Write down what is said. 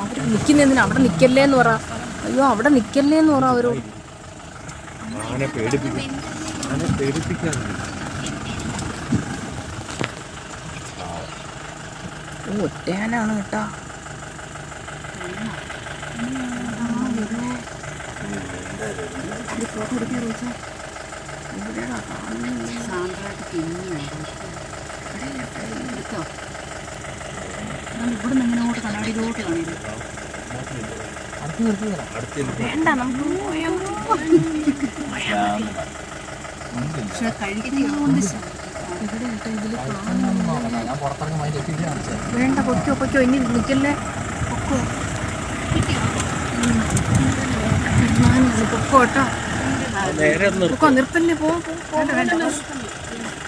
അവർ നിൽക്കുന്നതിന് അവിടെ നിൽക്കല്ലേ എന്ന് പറ. അയ്യോ അവിടെ നിൽക്കല്ലേ എന്ന് പറ അവരോട് ആനെ പേടിപ്പിക്കാൻ ആനെ പേടിപ്പിക്കാൻ ഒറ്റയാനാണ് കേട്ടാ. സാന്ദ്രമായിട്ട് തിന്നിയുണ്ട് ഇവിടെ നിന്ന് ഇങ്ങോട്ട് കണ്ണാടിയിലോട്ട് കാണില്ല വേണ്ട നമുക്ക് പക്ഷെ കഴിക്കുന്നതുകൊണ്ട് വേണ്ട പൊയ്ക്കോ പൊയ്ക്കോ ഇനി നിൽക്കല്ലേ? പൊക്കോ. പൊക്കോ കേട്ടോ. പൊക്കോ നിർത്തല്ലേ? പോ പോ, പോ.